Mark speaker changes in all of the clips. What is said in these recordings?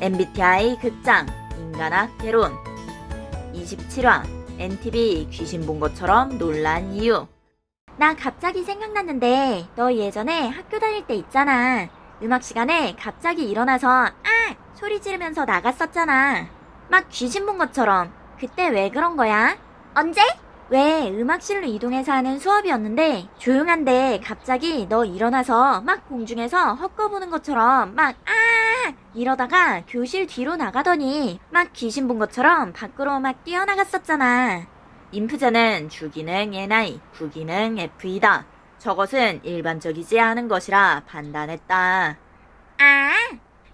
Speaker 1: MBTI 극장 인간학 개론 27화 NTV 귀신 본 것처럼 놀란 이유 나 갑자기 생각났는데 너 예전에 학교 다닐 때 있잖아 음악 시간에 갑자기 일어나서 아 소리 지르면서 나갔었잖아 막 귀신 본 것처럼 그때 왜 그런 거야? 언제? 왜 음악실로 이동해서 하는 수업이었는데 조용한데 갑자기 너 일어나서 막 공중에서 헛거보는 것처럼 막 아! 이러다가 교실 뒤로 나가더니 막 귀신 본 것처럼 밖으로 막 뛰어나갔었잖아. 인프제는 주기능 NI, 부기능 F이다. 저것은 일반적이지 않은 것이라 판단했다. 아,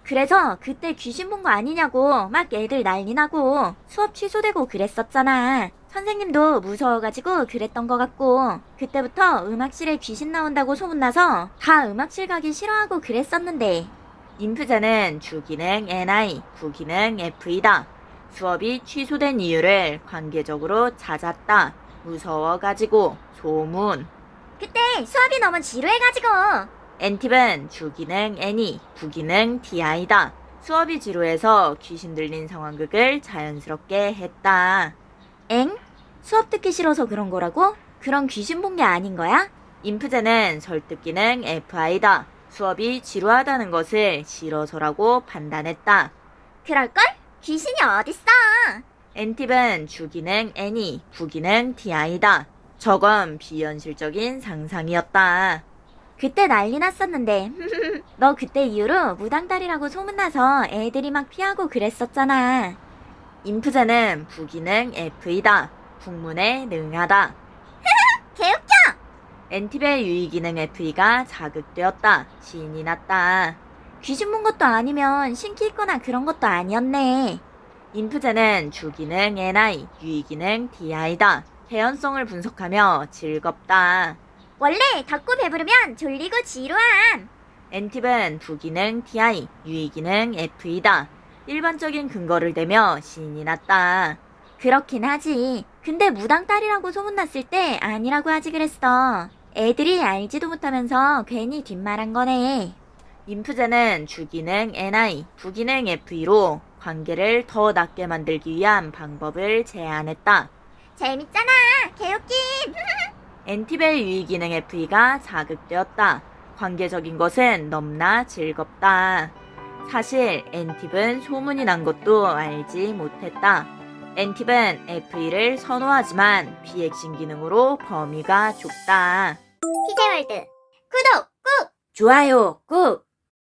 Speaker 1: 그래서 그때 귀신 본 거 아니냐고 막 애들 난리 나고 수업 취소되고 그랬었잖아. 선생님도 무서워가지고 그랬던 것 같고 그때부터 음악실에 귀신 나온다고 소문나서 다 음악실 가기 싫어하고 그랬었는데 인프제는 주기능 NI, 부기능 F이다. 수업이 취소된 이유를 관계적으로 찾았다. 무서워가지고 소문. 그때 수업이 너무 지루해가지고 엔팁은 주기능 N이, 부기능 TI다. 수업이 지루해서 귀신 들린 상황극을 자연스럽게 했다. 엥? 수업 듣기 싫어서 그런 거라고? 그런 귀신 본 게 아닌 거야? 인프제는 설득 기능 FI다. 수업이 지루하다는 것을 싫어서라고 판단했다. 그럴걸? 귀신이 어딨어? 엔팁은 주기능 N이, 부기능 TI다. 저건 비현실적인 상상이었다. 그때 난리 났었는데 너 그때 이후로 무당딸이라고 소문나서 애들이 막 피하고 그랬었잖아. 인프제는 부기능 F이다. 국문에 능하다. 엔팁의 유의기능 F가 자극되었다. 신이 났다. 귀신 본 것도 아니면 신기 있거나 그런 것도 아니었네. 인프제는 주기능 NI, 유의기능 DI다. 개연성을 분석하며 즐겁다. 원래 닫고 배부르면 졸리고 지루함. 엔팁은 부기능 TI, 유의기능 F이다. 일반적인 근거를 대며 신이 났다. 그렇긴 하지. 근데 무당 딸이라고 소문났을 때 아니라고 하지 그랬어. 애들이 알지도 못하면서 괜히 뒷말한 거네. 인프제는 주기능 NI, 부기능 FE로 관계를 더 낮게 만들기 위한 방법을 제안했다. 재밌잖아. 개웃김. 엔팁의 유의기능 FE가 자극되었다. 관계적인 것은 넘나 즐겁다. 사실 엔팁은 소문이 난 것도 알지 못했다. 엔팁은 FE를 선호하지만 비핵심 기능으로 범위가 좁다.
Speaker 2: 피제월드 구독 꾹!
Speaker 1: 좋아요 꾹!